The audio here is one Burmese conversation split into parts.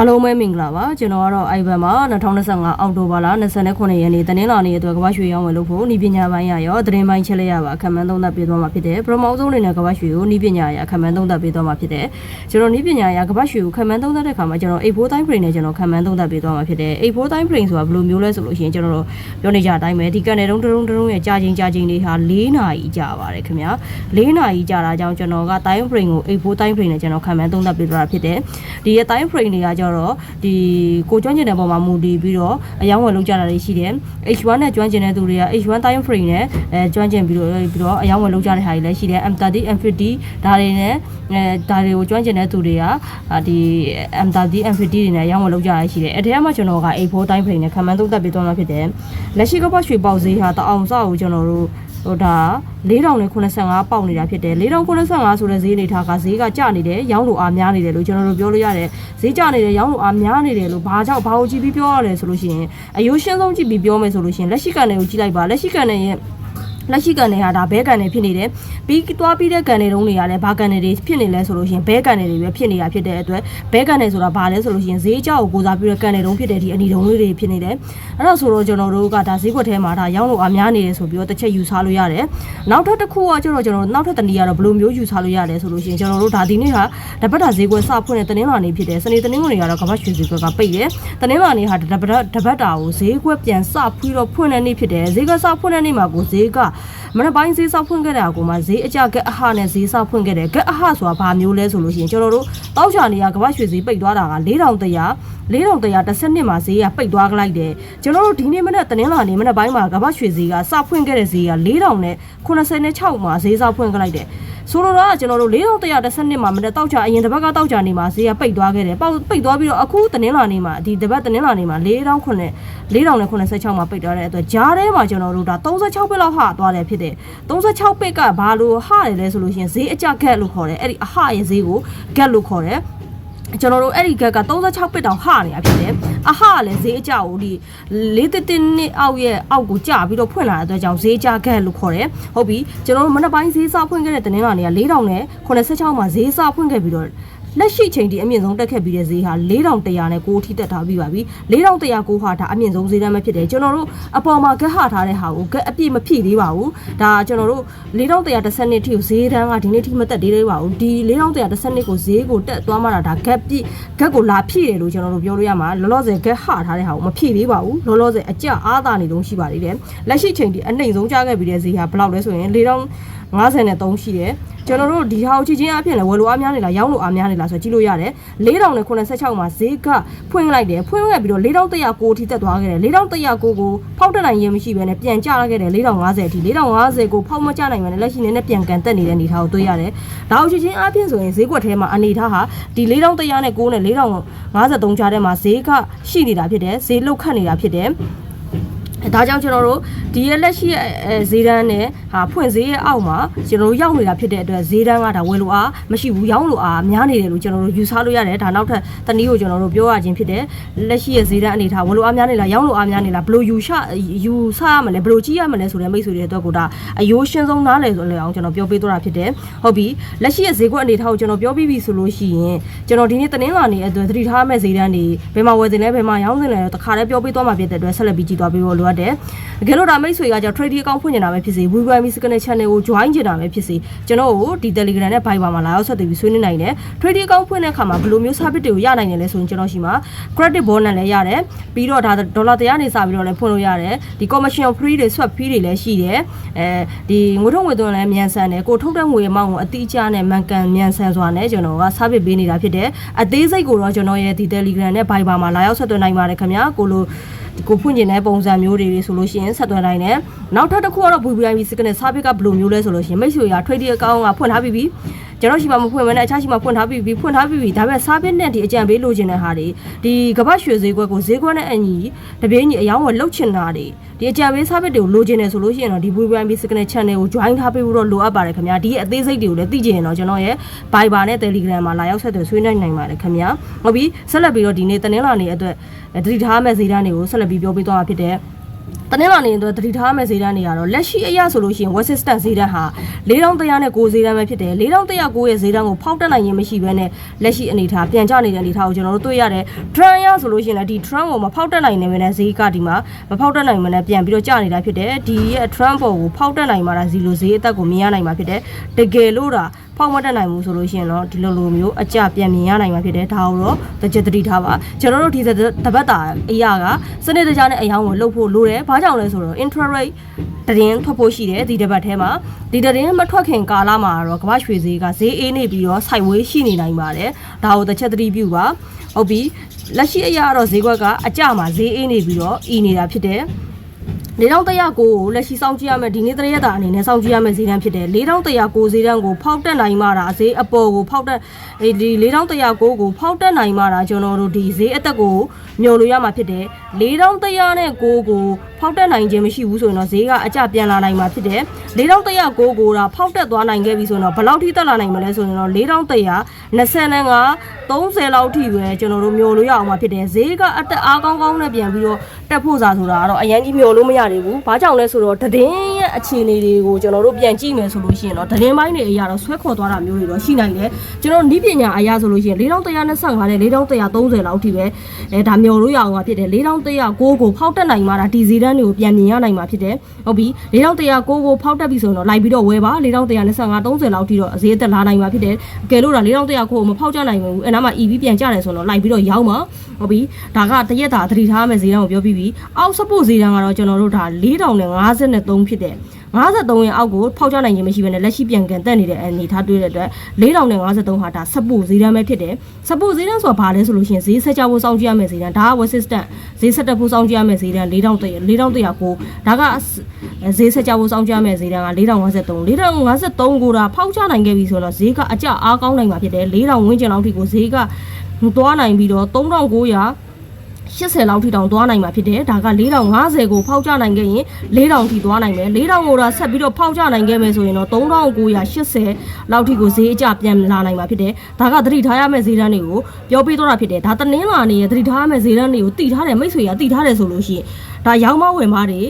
အားလုံးပဲမင်္ဂလာပါကျွန်တော်ကတော့ Ivan ပါ2025အောက်တိုဘာလ29ရက်နေ့တနင်္လာနေ့အတွက်ကမ္ဘာရွှေရောင်းဝယ်လို့ဖို့ဤပညာပိုင်းရရောသတင်းပိုင်းချက်လက်ရပါခံမှန်းသုံးသပ်ပေးသွားမှာဖြစ်တယ်ပရမောက်ဆုံးအနေနဲ့ကမ္ဘာရွှေကိုဤပညာရခံမှန်းသုံးသပ်ပေးသွားမှာဖြစ်တယ်ကျွန်တော်ဤပညာရကမ္ဘာရွှေကိုခံမှန်းသုံးသပ်တဲ့အခါမှာကျွန်တော်84 time frame နဲ့ကျွန်တော်ခံမှန်းသုံးသပ်ပေးသွားမှာဖြစ်တယ်84 time frame ဆိုတာဘယ်လိုမျိုးလဲဆိုလို့ရှိရင်ကျွန်တော်တို့ပြောနေကြအတိုင်းပဲဒီကနေတုံးတုံးတုံးရဲ့ကြာချင်းကြာချင်းလေးဟာ4နာရီကြာပါတယ်ခင်ဗျာ4နာရီကြာတာကြောင့်ကျွန်တော်က time frame ကို84 time frame နဲ့ကျွန်တော်ခံမှန်းသုံးသပ်ပေးသွားတာဖြစ်တယ်ဒီရဲ့ time frame တွေကကျတော့ဒီကိုကျွမ်းကျင်တဲ့ပုံမှာမူတည်ပြီးတော့အယောင်းဝယ်လုပ်ကြတာတွေရှိတယ် H1 နဲ့ကျွမ်းကျင်တဲ့သူတွေက H1 time frame နဲ့အဲကျွမ်းကျင်ပြီးတော့ပြီးတော့အယောင်းဝယ်လုပ်ကြတဲ့ဟာတွေလည်းရှိတယ် M30 M50 ဒါတွေနဲ့အဲဒါတွေကိုကျွမ်းကျင်တဲ့သူတွေကအာဒီ M30 M50 တွေနဲ့အယောင်းဝယ်လုပ်ကြရရှိတယ်အဲဒီထဲမှာကျွန်တော်က A4 time frame နဲ့ခံမှန်းသုံးသပ်ပြီးတော့မှာဖြစ်တယ်လက်ရှိကပတ်ရွှေပေါက်ဈေးဟာတအောင်စောက်ကိုကျွန်တော်တို့ ဟိုဒါ4085ပေါက်နေတာဖြစ်တယ်4085ဆိုတဲ့ဈေးအနေထားကဈေးကကျနေတယ်ရောင်းလို့အားများနေတယ်လို့ကျွန်တော်တို့ပြောလို့ရတယ်ဈေးကျနေတယ်ရောင်းလို့အားများနေတယ်လို့ဘာကြောင့်ဘာကိုကြည့်ပြီးပြောရလဲဆိုလို့ရှိရင်အယိုးရှင်းဆုံးကြည့်ပြီးပြောမယ်ဆိုလို့ရှိရင်လက်ရှိကန်တွေကိုကြည့်လိုက်ပါလက်ရှိကန်တွေရဲ့ လက်ရှိကန်တွေဟာဒါဘဲကန်တွေဖြစ်နေတယ်ပြီးသွားပြီးတဲ့ကန်တွေတုံးတွေကလည်းဘာကန်တွေဖြစ်နေလဲဆိုလို့ရှိရင်ဘဲကန်တွေပဲဖြစ်နေတာဖြစ်တဲ့အတွက်ဘဲကန်တွေဆိုတာဘာလဲဆိုလို့ရှိရင်ဈေးကြောက်ကိုကိုစားပြီးတဲ့ကန်တွေတုံးဖြစ်တဲ့ဒီအနီတုံးလေးတွေဖြစ်နေတယ်အဲ့တော့ဆိုတော့ကျွန်တော်တို့ကဒါဈေးကွက်ထဲမှာဒါရောင်းလို့အများနေတယ်ဆိုပြီးတော့တစ်ချက်ယူဆလို့ရတယ်နောက်ထပ်တစ်ခုကကျတော့ကျွန်တော်တို့နောက်ထပ်တနည်းကတော့ဘယ်လိုမျိုးယူဆလို့ရတယ်ဆိုလို့ရှိရင်ကျွန်တော်တို့ဒါဒီနေ့ဟာတပတ်တာဈေးကွက်စဖွင့်တဲ့တနင်္လာနေ့ဖြစ်တယ်စနေတနင်္ဂနွေကတော့ကမ္ဘာရွှေဈေးကွက်ကပိတ်တယ်တနင်္လာနေ့ဟာတပတ်တပတ်တာကိုဈေးကွက်ပြန်စဖွင့်တော့ဖွင့်တဲ့နေ့ဖြစ်တယ်ဈေးကွက်စဖွင့်တဲ့နေ့မှာကိုဈေးကမနေ့ပိုင်းဈေးစဖွင့်ခဲ့တာကိုမှဈေးအကြကက်အဟနဲ့ဈေးစဖွင့်ခဲ့တယ်ကက်အဟဆိုတာဘာမျိုးလဲဆိုလို့ရှိရင်ကျွန်တော်တို့တောက်ချာနေရကမ္ဘာရွှေဈေးပိတ်သွားတာက4100 4112မှာဈေးကပိတ်သွားလိုက်တယ်ကျွန်တော်တို့ဒီနေ့မနေ့တနင်္လာနေ့မနေ့ပိုင်းမှာကမ္ဘာရွှေဈေးကစဖွင့်ခဲ့တဲ့ဈေးက4086မှာဈေးစဖွင့်ခဲ့လိုက်တယ် ဆိုတော့ကကျွန်တော်တို့4112မှာမနေ့တောက်ချာအရင်တစ်ပတ်ကတောက်ချာနေမှာဈေးကပိတ်သွားခဲ့တယ်ပေါက်ပိတ်သွားပြီးတော့အခုတနင်္လာနေ့မှာဒီတစ်ပတ်တနင်္လာနေ့မှာ4000 4086မှာပိတ်သွားတဲ့အတွက်ဂျားထဲမှာကျွန်တော်တို့ဒါ36ပိတ်လောက်ဟာသွားတယ်ဖြစ်တယ်36ပိတ်ကဘာလို့ဟာတယ်လဲဆိုလို့ရှိရင်ဈေးအကြဂက်လို့ခေါ်တယ်အဲ့ဒီအဟရဲ့ဈေးကိုဂက်လို့ခေါ်တယ် ကျွန်တော်တို့အဲ့ဒီကက်က36ပစ်တောင်ဟနေတာဖြစ်တယ်အဟကလည်းဈေးအကျကိုဒီလေးတစ်တစ်နှစ်အောက်ရဲ့အောက်ကိုကျပြီးတော့ဖွင့်လာတဲ့အတွက်ကြောင့်ဈေးကျကက်လို့ခေါ်တယ်ဟုတ်ပြီကျွန်တော်တို့မနက်ပိုင်းဈေးစဖွင့်ခဲ့တဲ့တင်းလာနေက4000နဲ့86မှာဈေးစဖွင့်ခဲ့ပြီးတော့ လက်ရှိချိန်ဒီအမြင့်ဆုံးတက်ခဲ့ပြီးတဲ့ဈေးဟာ4100နဲ့ကိုထိတက်ထားပြီးပါပြီ4100ကိုဟာဒါအမြင့်ဆုံးဈေးတန်းပဲဖြစ်တယ်ကျွန်တော်တို့အပေါ်မှာဂက်ဟထားတဲ့ဟာကိုဂက်အပြည့်မဖြည့်သေးပါဘူးဒါကျွန်တော်တို့4110နှစ်ထိကိုဈေးတန်းကဒီနေ့ထိမတက်သေးသေးပါဘူးဒီ4110နှစ်ကိုဈေးကိုတက်သွားမှတာဒါဂက်ပြည့်ဂက်ကိုလာဖြည့်တယ်လို့ကျွန်တော်တို့ပြောလို့ရမှာလောလောဆယ်ဂက်ဟထားတဲ့ဟာကိုမဖြည့်သေးပါဘူးလောလောဆယ်အကြအားသာနေလုံးရှိပါသေးတယ်လက်ရှိချိန်ဒီအနှိမ်ဆုံးကြားခဲ့ပြီးတဲ့ဈေးဟာဘယ်လောက်လဲဆိုရင် 4053ရှိတယ်ကျွန်တော်တို့ဒီဟာကိုချစ်ချင်းအဖြစ်လည်းဝယ်လို့အားများနေလားရောင်းလို့အားများနေလားဆိုကြည့်လို့ရတယ်4086မှာဈေးကဖွင့်လိုက်တယ်ဖွင့်ခဲ့ပြီးတော့4100ထိတက်သွားခဲ့တယ်4100ကိုဖောက်တက်နိုင်ရင်မရှိဘဲနဲ့ပြန်ကျလာခဲ့တယ်4050အထိ4050ကိုဖောက်မကျနိုင်ဘဲနဲ့လက်ရှိနေနဲ့ပြန်ကန်တက်နေတဲ့အနေထားကိုတွေ့ရတယ်ဒါကိုချစ်ချင်းအဖြစ်ဆိုရင်ဈေးကွက်ထဲမှာအနေထားဟာဒီ4100နဲ့9နဲ့4053ကြားထဲမှာဈေးကရှိနေတာဖြစ်တယ်ဈေးလုတ်ခတ်နေတာဖြစ်တယ် ဒါကြောင့်ကျွန်တော်တို့ဒီရဲ့လက်ရှိရဲ့ဈေးတန်းနဲ့ဟာဖွင့်ဈေးရဲ့အောက်မှာကျွန်တော်တို့ရောက်နေတာဖြစ်တဲ့အတွက်ဈေးတန်းကဒါဝယ်လို့အားမရှိဘူးရောင်းလို့အားများနေတယ်လို့ကျွန်တော်တို့ယူဆလို့ရတယ်ဒါနောက်ထပ်တနည်းကိုကျွန်တော်တို့ပြောရခြင်းဖြစ်တယ်လက်ရှိရဲ့ဈေးတန်းအနေထားဝယ်လို့အားများနေလားရောင်းလို့အားများနေလားဘယ်လိုယူဆယူဆရမလဲဘယ်လိုကြည့်ရမလဲဆိုတဲ့မိတ်ဆွေတွေအတွက်ကိုဒါအယိုးရှင်းဆုံးနားလည်ဆိုလည်းအောင်ကျွန်တော်ပြောပေးသွားတာဖြစ်တယ်ဟုတ်ပြီလက်ရှိရဲ့ဈေးကွက်အနေထားကိုကျွန်တော်ပြောပြီးပြီဆိုလို့ရှိရင်ကျွန်တော်ဒီနေ့တနင်္လာနေ့အတွက်သတိထားမဲ့ဈေးတန်းတွေဘယ်မှာဝယ်တင်လဲဘယ်မှာရောင်းတင်လဲတခါတည်းပြောပေးသွားမှာဖြစ်တဲ့အတွက်ဆက်လက်ပြီးကြည့်သွားပေးဖို့လိုအပ်တယ်တကယ်လို့ဒါမိတ်ဆွေကကြောင့် trading account ဖွင့်နေတာပဲဖြစ်စေ WeBuy Second Channel ကို join ချင်တာပဲဖြစ်စေကျွန်တော်ကိုဒီ Telegram နဲ့ Viber မှာလာရောက်ဆက်သွယ်ပြီးဆွေးနွေးနိုင်တယ် trading account ဖွင့်တဲ့အခါမှာဘယ်လိုမျိုး service တွေကိုရနိုင်တယ်လဲဆိုရင်ကျွန်တော်ရှိမှာ credit bonus လည်းရတယ်ပြီးတော့ဒါဒေါ်လာတရားနေစပြီးတော့လည်းဖွင့်လို့ရတယ်ဒီ commission free တွေ swap free တွေလည်းရှိတယ်အဲဒီငွေထုတ်ငွေသွင်းလည်းမြန်ဆန်တယ်ကိုထုတ်တဲ့ငွေအမောင်းကိုအတိအကျနဲ့မှန်ကန်မြန်ဆန်စွာနဲ့ကျွန်တော်က service ပေးနေတာဖြစ်တယ်အသေးစိတ်ကိုတော့ကျွန်တော်ရဲ့ဒီ Telegram နဲ့ Viber မှာလာရောက်ဆက်သွယ်နိုင်ပါတယ်ခင်ဗျာကိုလို ကိုဖွင့်ကျင်တဲ့ပုံစံမျိုးတွေဆိုလို့ရှိရင်ဆက်သွယ်နိုင်တယ်နောက်ထပ်တစ်ခုကတော့ VVIP စကနေ service ကဘယ်လိုမျိုးလဲဆိုလို့ရှိရင်မိတ်ဆွေက trading account ကဖွင့်ထားပြီးပြီ ကျွန်တော်ရှိမှမဖွင့်မနဲ့အခြားရှိမှဖွင့်ထားပြီးပြီဖွင့်ထားပြီးပြီဒါပေမဲ့ service နဲ့ဒီအကြံပေးလိုချင်တဲ့ဟာတွေဒီကပတ်ရွှေဈေးကွက်ကိုဈေးကွက်နဲ့အညီတပြေးညီအယောင်းဝယ်လှုပ်ချင်တာတွေဒီအကြံပေး service တွေကိုလိုချင်တယ်ဆိုလို့ရှိရင်တော့ဒီ VVIP စကနေ channel ကို join ထားပေးဖို့တော့လိုအပ်ပါတယ်ခင်ဗျာဒီအသေးစိတ်တွေကိုလည်းသိချင်ရင်တော့ကျွန်တော်ရဲ့ Viber နဲ့ Telegram မှာလာရောက်ဆက်သွယ်ဆွေးနွေးနိုင်ပါတယ်ခင်ဗျာဟုတ်ပြီဆက်လက်ပြီးတော့ဒီနေ့တနင်္လာနေ့အတွက်တတိထားမဲ့ဈေးတန်းတွေကိုဆက်လက်ပြီးပြောပြသွားမှာဖြစ်တယ် တနင်္လာနေ့တော့တတိထားမဲ့ဈေးတန်းတွေကတော့လက်ရှိအရဆိုလို့ရှိရင် West System ဈေးတန်းဟာ4100နဲ့9ဈေးတန်းပဲဖြစ်တယ်4109ရဲ့ဈေးတန်းကိုဖောက်တက်နိုင်ခြင်းမရှိဘဲနဲ့လက်ရှိအနေထားပြန်ကျနေတဲ့အနေထားကိုကျွန်တော်တို့တွေ့ရတယ် trend ရဆိုလို့ရှိရင်လည်းဒီ trend ကိုမဖောက်တက်နိုင်နေမနဲ့ဈေးကဒီမှာမဖောက်တက်နိုင်မနဲ့ပြန်ပြီးတော့ကျနေတာဖြစ်တယ်ဒီရဲ့ trend ပေါ်ကိုဖောက်တက်နိုင်မှာဒါဇီလိုဈေးအသက်ကိုမြင်ရနိုင်မှာဖြစ်တယ်တကယ်လို့ဒါ ဖောက်မတက်နိုင်ဘူးဆိုလို့ရှိရင်တော့ဒီလိုလိုမျိုးအကြပြန်မြင်ရနိုင်မှာဖြစ်တယ်ဒါကိုတော့တကြတတိထားပါကျွန်တော်တို့ဒီတပတ်တာအရာကစနစ်တကျနဲ့အယောင်းကိုလှုပ်ဖို့လိုတယ်ဘာကြောင့်လဲဆိုတော့ intrarate တရင်ထွက်ဖို့ရှိတယ်ဒီတစ်ပတ်ထဲမှာဒီတရင်မထွက်ခင်ကာလမှာတော့ကမ္ဘာရွှေဈေးကဈေးအေးနေပြီးတော့စိုက်ဝေးရှိနေနိုင်ပါတယ်ဒါကိုတစ်ချက်သတိပြုပါဟုတ်ပြီလက်ရှိအရာတော့ဈေးကွက်ကအကြမှာဈေးအေးနေပြီးတော့အီနေတာဖြစ်တယ် 4100ကိုလက်ရှိစောင့်ကြည့်ရမယ်ဒီနေ့တရက်တာအနေနဲ့စောင့်ကြည့်ရမယ်ဈေးတန်းဖြစ်တယ်4100ကိုဈေးတန်းကိုဖောက်တက်နိုင်မှတာဈေးအပေါ်ကိုဖောက်တက်ဒီ4100ကိုကိုဖောက်တက်နိုင်မှတာကျွန်တော်တို့ဒီဈေးအသက်ကိုမျှော်လို့ရမှာဖြစ်တယ်4100နဲ့ကိုကိုဖောက်တက်နိုင်ခြင်းမရှိဘူးဆိုရင်တော့ဈေးကအကြပြန်လာနိုင်မှာဖြစ်တယ်4100ကိုကိုတာဖောက်တက်သွားနိုင်ခဲ့ပြီဆိုရင်တော့ဘယ်လောက်ထိတက်လာနိုင်မလဲဆိုရင်တော့4125 30လောက်ထိပဲကျွန်တော်တို့မျှော်လို့ရအောင်မှာဖြစ်တယ်ဈေးကအတက်အားကောင်းကောင်းနဲ့ပြန်ပြီးတော့တက်ဖို့စားဆိုတာကတော့အရင်ကြီးမျှော်လို့မရသေးဘူး။ဘာကြောင့်လဲဆိုတော့တည်င်းရဲ့အခြေအနေတွေကိုကျွန်တော်တို့ပြန်ကြည့်မယ်ဆိုလို့ရှိရင်တော့တည်င်းပိုင်းတွေအရာတော့ဆွဲခေါ်သွားတာမျိုးတွေတော့ရှိနိုင်တယ်။ကျွန်တော်နီးပညာအရာဆိုလို့ရှိရင်4125နဲ့4130လောက်ထိပဲအဲဒါမျှော်လို့ရအောင်မှာဖြစ်တယ်4109ကိုဖောက်တက်နိုင်မှာဒါဒီဈေးတန်းတွေကိုပြန်မြင်ရနိုင်မှာဖြစ်တယ်။ဟုတ်ပြီ4109ကိုဖောက်တက်ပြီဆိုရင်တော့လိုက်ပြီးတော့ဝယ်ပါ4125 30လောက်ထိတော့အဈေးသက်လာနိုင်မှာဖြစ်တယ်။အကယ်လို့ဒါ4109ကိုမဖောက်ကြနိုင်ဘူးအဲနားမှာ EV ပြန်ကြတယ်ဆိုတော့လိုက်ပြီးတော့ရောက်မှာဟုတ်ပြီဒါကတရက်တာသတိထားမယ်ဈေးတန်းကိုပြောပြီးပြီအောက် support ဈေးတန်းကတော့ကျွန်တော်တို့ဒါ4053ဖြစ်တယ်53ရဲ့အောက်ကိုဖောက်ချနိုင်ခြင်းမရှိဘဲနဲ့လက်ရှိပြန်ကန်တက်နေတဲ့အနေထားတွေ့တဲ့အတွက်4053ဟာဒါ support ဈေးတန်းပဲဖြစ်တယ် support ဈေးတန်းဆိုတာဘာလဲဆိုလို့ရှိရင်ဈေးဆက်ကြဖို့စောင့်ကြည့်ရမယ်ဈေးတန်းဒါက resistant ဈေးဆက်တက်ဖို့စောင့်ကြည့်ရမယ်ဈေးတန်း4100 4100ကိုဒါကဈေးဆက်ကြဖို့စောင့်ကြည့်ရမယ်ဈေးတန်းက4053 4053ကိုဒါဖောက်ချနိုင်ခဲ့ပြီဆိုတော့ဈေးကအကျအားကောင်းနိုင်မှာဖြစ်တယ်4000ဝန်းကျင်လောက်ထိကိုဈေးကသွားနိုင်ပြီးတော့3900 80လောက်ထိတောင်သွားနိုင်မှာဖြစ်တယ်ဒါက4050ကိုဖောက်ချနိုင်ခဲ့ရင်4000ထိသွားနိုင်မယ်4000ကိုတော့ဆက်ပြီးတော့ဖောက်ချနိုင်ခဲ့မယ်ဆိုရင်တော့3980လောက်ထိကိုဈေးအကျပြန်လာနိုင်မှာဖြစ်တယ်ဒါကသတိထားရမယ့်ဈေးတန်းတွေကိုပြောပြတော့တာဖြစ်တယ်ဒါတနင်္လာနေ့ရဲ့သတိထားရမယ့်ဈေးတန်းတွေကိုတည်ထားတယ်မိတ်ဆွေကတည်ထားတယ်ဆိုလို့ရှိရင် ဒါရောင်းမဝင်မားတွေ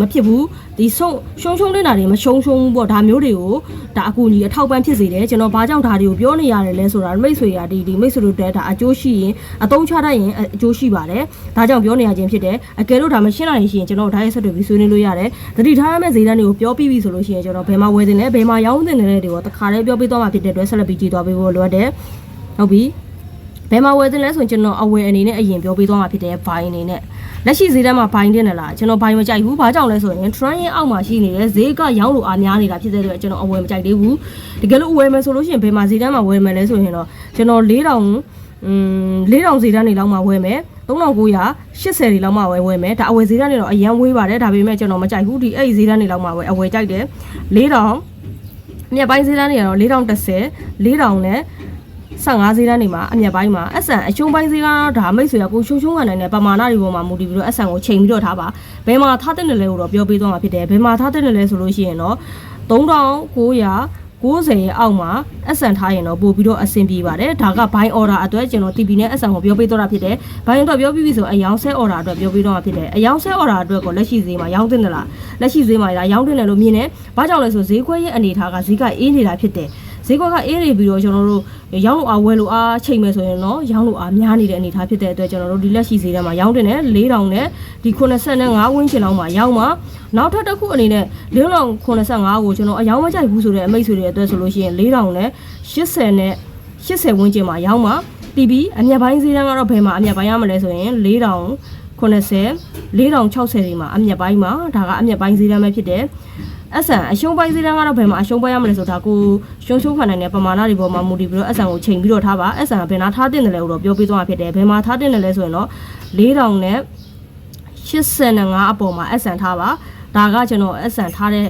မဖြစ်ဘူးဒီဆုံးရှုံးရှုံးနေတာတွေမရှုံးရှုံးဘူးပေါ့ဒါမျိုးတွေကိုဒါအကူကြီးအထောက်ပံ့ဖြစ်စေတယ်ကျွန်တော်ဘာကြောင့်ဒါတွေကိုပြောနေရတယ်လဲဆိုတာမိတ်ဆွေကဒီဒီမိတ်ဆွေတို့တဲဒါအကျိုးရှိရင်အသုံးချတတ်ရင်အကျိုးရှိပါတယ်ဒါကြောင့်ပြောနေရခြင်းဖြစ်တယ်အကယ်လို့ဒါမရှင်းနိုင်ရင်ကျွန်တော်ဒါရဲ့ဆက်တွေပြီးဆွေးနွေးလို့ရတယ်သတိထားရမယ့်ဈေးတန်းတွေကိုပြောပြီးပြီဆိုလို့ရှိရင်ကျွန်တော်ဘယ်မှာဝယ်တင်လဲဘယ်မှာရောင်းတင်တယ်လဲတွေကိုတခါတည်းပြောပြသွားမှာဖြစ်တဲ့အတွက်ဆက်လက်ပြီးကြည့်သွားပေးဖို့လိုအပ်တယ်ဟုတ်ပြီဘ ယ်မှာဝယ်တင်လဲဆိုရင်ကျွန်တော်အဝယ်အနေနဲ့အရင်ပြောပြသွားမှာဖြစ်တယ်ဘိုင်းအနေနဲ့လက်ရှိဈေးတန်းမှာဘိုင်းတင်တယ်လားကျွန်တော်ဘိုင်းမကြိုက်ဘူးဘာကြောင့်လဲဆိုရင် trend ရဲ့အောက်မှာရှိနေတဲ့ဈေးကရောင်းလို့အားများနေတာဖြစ်တဲ့အတွက်ကျွန်တော်အဝယ်မကြိုက်သေးဘူးတကယ်လို့အဝယ်မယ်ဆိုလို့ရှိရင်ဘယ်မှာဈေးတန်းမှာဝယ်မယ်လဲဆိုရင်တော့ကျွန်တော်4000อืม4000ဈေးတန်းနေလောက်မှဝယ်မယ်3980တွေလောက်မှဝယ်ဝယ်မယ်ဒါအဝယ်ဈေးတန်းတွေတော့အရန်ဝေးပါတယ်ဒါပေမဲ့ကျွန်တော်မကြိုက်ဘူးဒီအဲ့ဒီဈေးတန်းတွေလောက်မှဝယ်အဝယ်ကြိုက်တယ်4000မြက်ပိုင်းဈေးတန်းတွေကတော့4010 4000နဲ့ 15ဈေးတန်းတွေမှာအမြက်ပိုင်းမှာအဆန်အရှုံးပိုင်းဈေးကတော့ဒါမိတ်ဆွေကကိုရှုံရှုံးခံနိုင်တဲ့ပမာဏတွေပေါ်မှာမူတည်ပြီးတော့အဆန်ကိုချိန်ပြီးတော့ထားပါဘယ်မှာထားတဲ့နယ်လဲကိုတော့ပြောပေးသွားမှာဖြစ်တယ်ဘယ်မှာထားတဲ့နယ်လဲဆိုလို့ရှိရင်တော့3900 90ရဲ့အောက်မှာအဆန်ထားရင်တော့ပို့ပြီးတော့အဆင်ပြေပါတယ်ဒါက buy order အတွက်ကျွန်တော် TP နဲ့အဆန်ကိုပြောပေးတော့တာဖြစ်တယ် buy အတွက်ပြောပြီးပြီဆိုအယောင် sell order အတွက်ပြောပေးတော့တာဖြစ်တယ်အယောင် sell order အတွက်ကိုလက်ရှိဈေးမှာရောင်းတင်တယ်လားလက်ရှိဈေးမှာရောင်းတင်တယ်လို့မြင်တယ်ဘာကြောင့်လဲဆိုဈေးခွဲရဲ့အနေထားကဈေးကအေးနေတာဖြစ်တယ် ဈေးကွက်ကအေးနေပြီးတော့ကျွန်တော်တို့ရောင်းလို့အားဝယ်လို့အားချိန်မယ်ဆိုရင်တော့ရောင်းလို့အားများနေတဲ့အနေထားဖြစ်တဲ့အတွက်ကျွန်တော်တို့ဒီလက်ရှိဈေးထဲမှာရောင်းတင်တယ်4000နဲ့ဒီ85ဝန်းကျင်လောက်မှာရောင်းမှာနောက်ထပ်တစ်ခုအနေနဲ့4085ကိုကျွန်တော်အယောင်းမကြိုက်ဘူးဆိုတဲ့အမိတ်ဆွေတွေအတွက်ဆိုလို့ရှိရင်4000နဲ့80နဲ့80ဝန်းကျင်မှာရောင်းမှာပြီးပြီးအမြတ်ပိုင်းဈေးတန်းကတော့ဘယ်မှာအမြတ်ပိုင်းရမလဲဆိုရင်4000 90 4060တွေမှာအမြတ်ပိုင်းမှာဒါကအမြတ်ပိုင်းဈေးတန်းပဲဖြစ်တယ် အဆန်အရှုံးပိုင်းဈေးတန်းကတော့ဘယ်မှာအရှုံးပိုင်းရမလဲဆိုတာကိုရှုံးရှုံးခံနိုင်တဲ့ပမာဏတွေပေါ်မှာမူတည်ပြီးတော့အဆန်ကိုချိန်ပြီးတော့ထားပါအဆန်ကဘယ်နာထားတင်တယ်လဲလို့ပြောပြသွားမှာဖြစ်တယ်ဘယ်မှာထားတင်တယ်လဲဆိုရင်တော့4000နဲ့85အပေါ်မှာအဆန်ထားပါဒါကကျွန်တော်အဆန်ထားတဲ့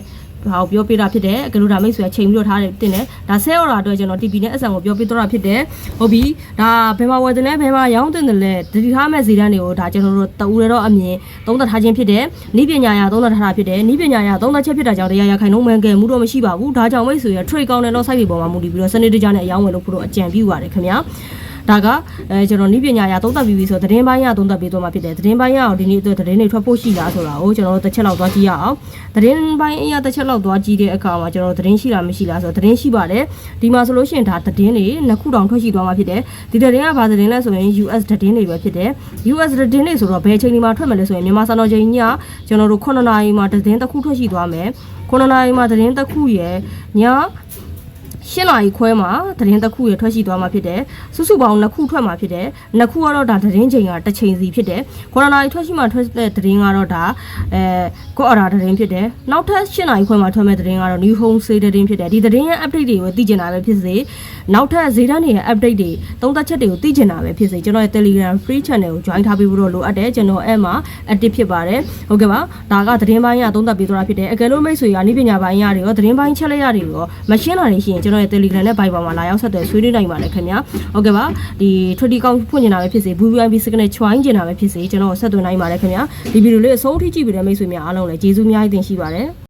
ဟာကိုပြောပြတာဖြစ်တယ်အကလူဒါမိတ်ဆွေချိန်ပြီးတော့ထားတယ်တင်တယ်ဒါဆဲ order အတွက်ကျွန်တော် TP နဲ့အဆန်ကိုပြောပြတော့တာဖြစ်တယ်ဟုတ်ပြီဒါဘယ်မှာဝယ်တယ်လဲဘယ်မှာရောင်းတင်တယ်လဲတတိထားမဲ့ဈေးတန်းတွေကိုဒါကျွန်တော်တို့တူရတော့အမြင်သုံးသပ်ထားခြင်းဖြစ်တယ်ဤပညာရာသုံးသပ်ထားတာဖြစ်တယ်ဤပညာရာသုံးသပ်ချက်ဖြစ်တာကြောင့်တရားရခိုင်နှုန်းမှန်ကန်မှုတော့မရှိပါဘူးဒါကြောင့်မိတ်ဆွေရ trade ကောင်းတဲ့တော့ site တွေပေါ်မှာမူတည်ပြီးတော့စနစ်တကျနဲ့အယောင်းဝယ်လို့ဖို့တော့အကြံပြုပါတယ်ခင်ဗျာ ဒါကအဲကျွန်တော်နိပညာရသုံးသပ်ပြီးပြီဆိုတော့သတင်းပိုင်းရသုံးသပ်ပြီးတော့မှဖြစ်တယ်သတင်းပိုင်းရအောင်ဒီနေ့အတွက်သတင်းတွေထွက်ဖို့ရှိလားဆိုတာကိုကျွန်တော်တို့တစ်ချက်လောက်သွားကြည့်ရအောင်သတင်းပိုင်းအရာတစ်ချက်လောက်သွားကြည့်တဲ့အခါမှာကျွန်တော်သတင်းရှိလားမရှိလားဆိုတော့သတင်းရှိပါတယ်ဒီမှာဆိုလို့ရှိရင်ဒါသတင်းတွေနှစ်ခုတောင်ထွက်ရှိသွားမှာဖြစ်တယ်ဒီသတင်းကဘာသတင်းလဲဆိုရင် US သတင်းတွေပဲဖြစ်တယ် US သတင်းတွေဆိုတော့ဘယ်အချိန်ဒီမှာထွက်မယ်လဲဆိုရင်မြန်မာစံတော်ချိန်ညကျွန်တော်တို့9နာရီမှာသတင်းတစ်ခုထွက်ရှိသွားမယ်9နာရီမှာသတင်းတစ်ခုရယ်ည ရှင်းလာရီခွဲမှာသတင်းတစ်ခုရထွက်ရှိသွားမှာဖြစ်တယ်စုစုပေါင်းနှစ်ခုထွက်မှာဖြစ်တယ်နှစ်ခုကတော့ဒါသတင်းချိန်ကတစ်ချိန်စီဖြစ်တယ်ကိုရိုနာရီထွက်ရှိမှထွက်တဲ့သတင်းကတော့ဒါအဲကိုအော်ဒါသတင်းဖြစ်တယ်နောက်ထပ်ရှင်းလာရီခွဲမှာထွက်မဲ့သတင်းကတော့ New Home Sale သတင်းဖြစ်တယ်ဒီသတင်းရဲ့ update တွေကိုသိချင်တာပဲဖြစ်စေနောက်ထပ်ဈေးတန်းတွေရဲ့ update တွေသုံးသပ်ချက်တွေကိုသိချင်တာပဲဖြစ်စေကျွန်တော်ရဲ့ Telegram free channel ကို join ထားပြီးဖို့တော့လိုအပ်တယ်ကျွန်တော်အဲ့မှာ active ဖြစ်ပါတယ်ဟုတ်ကဲ့ပါဒါကသတင်းပိုင်းရသုံးသပ်ပြီးသွားတာဖြစ်တယ်အကယ်လို့မိတ်ဆွေရနိပညာပိုင်းရတွေရောသတင်းပိုင်းချက်လက်ရတွေရောမရှင်းတာတွေရှိရင်ကျွန်တော်ရဲ့ Telegram နဲ့ Viber မှာလာရောက်ဆက်သွယ်ဆွေးနွေးနိုင်ပါတယ်ခင်ဗျာဟုတ်ကဲ့ပါဒီထွတီကောင်းဖွင့်နေတာပဲဖြစ်စေ VVIP signal join ကျင်တာပဲဖြစ်စေကျွန်တော်ဆက်သွယ်နိုင်ပါတယ်ခင်ဗျာဒီဗီဒီယိုလေးအဆုံးထိကြည့်ပြီးတဲ့မိတ်ဆွေများအားလုံးလည်းကျေးဇူးအများကြီးတင်ရှိပါတယ်